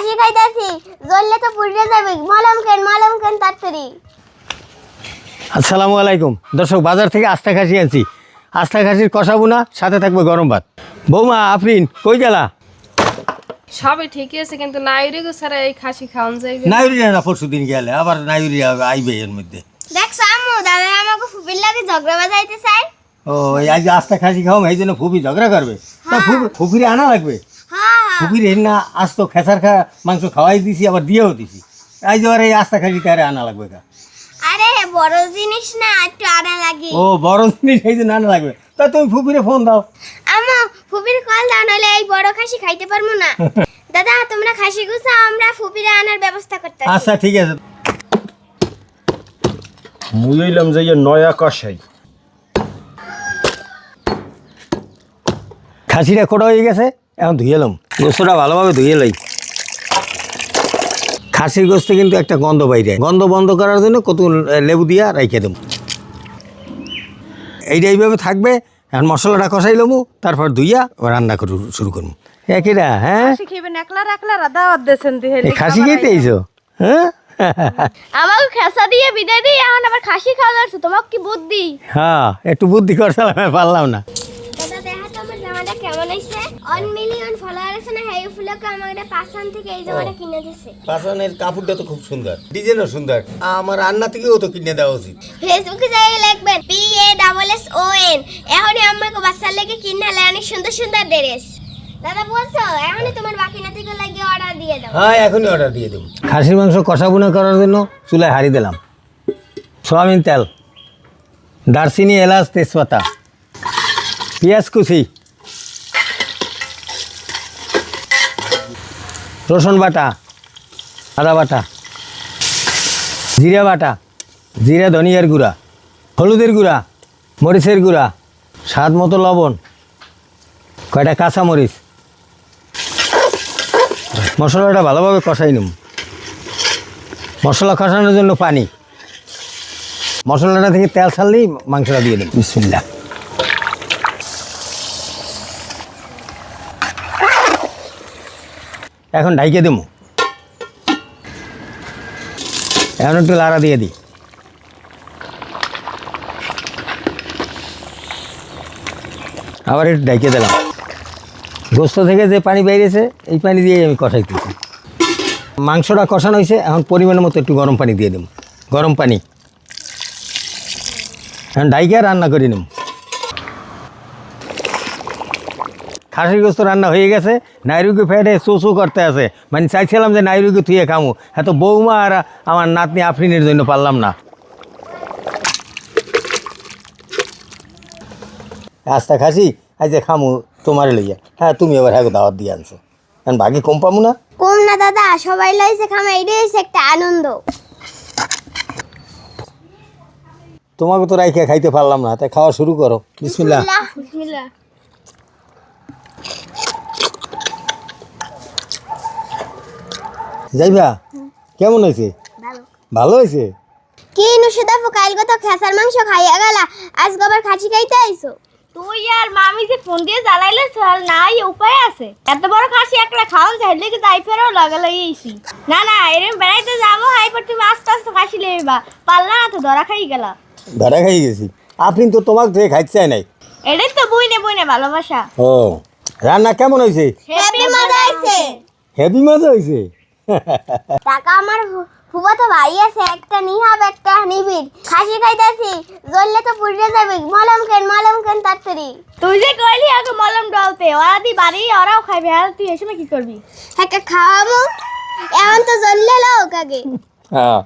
খাসি খাইতাছি। জ্বললে তো পুড়ে যাবে। মলম কেন মলম কেন তাড়াতাড়ি। আসসালামু আলাইকুম। দর্শক বাজার থেকে আস্থা খাসি আনছি। আস্থা খাসির কষাবো না সাথে থাকবে গরম ভাত। বৌমা আফরিন কই গেলা? সবই ঠিকই আছে কিন্তু নাইরে গো স্যার এই খাসি খাওয়ান যাইবে নাইরি না পরশু দিন গেলে। আবার নাইরি আইবে এর মধ্যে। দেখছ আম্মু দাদা আমাকে ফুপির লাগে ঝগড়া বাজাইতে চাই ও এই আজ আস্থা খাসি খাও এই জন্য ফুপি ঝগড়া করবে। তা ফুপি ফুপিরে আনা লাগবে? হ্যাঁ ফুপির না আজ তো খেসার খা মাংস খাওয়াই দিছি আবার দিয়েও দিছি। আজ আবার এই আস্থা খাসি তারে আনা লাগবে কা। আরে বড় জিনিস না একটু আড়া লাগে। ও বড় জিনিস এই জন্য আনা লাগবে। তা তুমি ফুপিরে ফোন দাও। আম্মু ফুপির কল দাও নাহলে এই বড় খাসি খাইতে পারব না। দাদা তোমরা খাসি গুছা আমরা ফুপিরে আনার ব্যবস্থা করতে আচ্ছা ঠিক আছে। মুই হইলাম যে ইয়ে নয়া কষাই খাসিটা খোটা হয়ে গেছে? এখন ধুয়ে এলাম গোস্তটা ভালোভাবে ধুয়ে লাই। খাসির গোস্তে কিন্তু একটা গন্ধ বাইরে গন্ধ বন্ধ করার জন্য কত লেবু দিয়া রাইখে দেবো। এইটা এইভাবে থাকবে এখন মশলাটা কষাই লমু তারপর ধুইয়া রান্না করু শুরু করব একইটা হ্যাঁ? খাসি খেতে এইছো হ্যাঁ? আমাকে খেসা দিয়ে বিদায় দিই এখন আবার খাসি খাওয়া যাচ্ছে কি বুদ্ধি? হ্যাঁ একটু বুদ্ধি করছিলাম পারলাম না। দাদা দেখা জামাটা কেমন হয়েছে ওয়ান মিলিয়ন ফলোয়ার আছে না হেই ফুলকে আমাকে পাঁচশান থেকে এই জামাটা কিনে দিছে। পাশনের কাপড়টা তো খুব সুন্দর ডিজাইনও সুন্দর। আমার রান্না থেকেও তো কিনে দেওয়া উচিত। ফেসবুকে যাই লিখবেন P A double S O N এখনই আমাকে বাচ্চার লেগে কিনে হলে অনেক সুন্দর সুন্দর ড্রেস দাদা বলছো এখনই তোমার বাকি নাতিকে লাগিয়ে অর্ডার দিয়ে দাও। হ্যাঁ এখনই অর্ডার দিয়ে দেবো। খাসির মাংস কষা বুনা করার জন্য চুলায় হাঁড়ি দিলাম। সয়াবিন তেল দারচিনি এলাচ তেজপাতা পেঁয়াজ কুচি। রসুন বাটা, আদা বাটা, জিরা বাটা, জিরা ধনিয়ার গুঁড়া, হলুদের গুঁড়া, মরিচের গুঁড়া, স্বাদ মতো লবণ, কয়টা কাঁচা মরিচ। মশলাটা ভালোভাবে কষাই নিম। মশলা কষানোর জন্য পানি। মশলাটা থেকে তেল ছাড়লেই মাংসটা দিয়ে দেব। বিসমিল্লা এখন ঢাইকে দেবো এখন একটু লাড়া দিয়ে দিই। আবার একটু ঢাইকে দিলাম। গোস্ত থেকে যে পানি বেরিয়েছে, এই পানি দিয়ে আমি কষাইতেছি। মাংসটা কষানো হয়েছে, এখন পরিমাণ মতো একটু গরম পানি দিয়ে দেবো গরম পানি। এখন ডাইকে রান্না করে নেব খাসির গোস্ত রান্না হয়ে গেছে নাইরুকে ফেটে চোচো করতে আছে। মানে চাইছিলাম যে নাইরুকে থুয়ে খামু। এত বৌমা আর আমার নাতনি আফরিনের জন্য পারলাম না। আস্তা খাসি আজ খামু তোমারে লইয়া। হ্যাঁ তুমি এবার হ্যাঁ দাওয়াত দিয়ে আনছো। এখন বাকি কম পামু না? কম না দাদা সবাই লাইছে খামা এটাই একটা আনন্দ। তোমাকে তো রাইখে খাইতে পারলাম না তাই খাওয়া শুরু করো। বিসমিল্লা বিসমিল্লাহ। যাইবা? কেমন হয়েছে? ভালো। ভালো হয়েছে? কি নুসুদা কাল তো খেসার মাংস খাইয়া গেলা আজ গবার খাসি খাইতে আইছো? তুই আর মামি যে ফোন দিয়ে জ্বালাইলে চল নাই উপায় আছে। এত বড় খাসি একটা খাওয়ান চাইলে কি তাই ফেরও লাগা লাগিয়েছি না না এরকম বেড়াইতে যাব হাইপার তুমি আস্তে আস্তে খাসি লেবা পারলা না তো ধরা খাই গেলা। ধরা খাই গেছি। আপনি তো তোমাকে ধুয়ে খাইতে চাই নাই। এটাই তো বইনে বইনে ভালোবাসা। ও রান্না কেমন হয়েছে? হ্যাপি মজা আইছে হেভি মজা হয়েছে? টাকা আমার ফুবাতো ভাই আছে একটা নিহাব একটা নিবিড়। খাসি খাইতাছি জ্বললে তো পুড়ে যাবে। মলম কেন মলম কেন তাড়াতাড়ি। তুই যে কইলি আগে মলম ডলতে। ওরা দি বাড়ি ওরাও খাইবে। আর তুই এসে কি করবি? একা খাওয়াবো? এমন তো জ্বললে লোক আগে হ্যাঁ।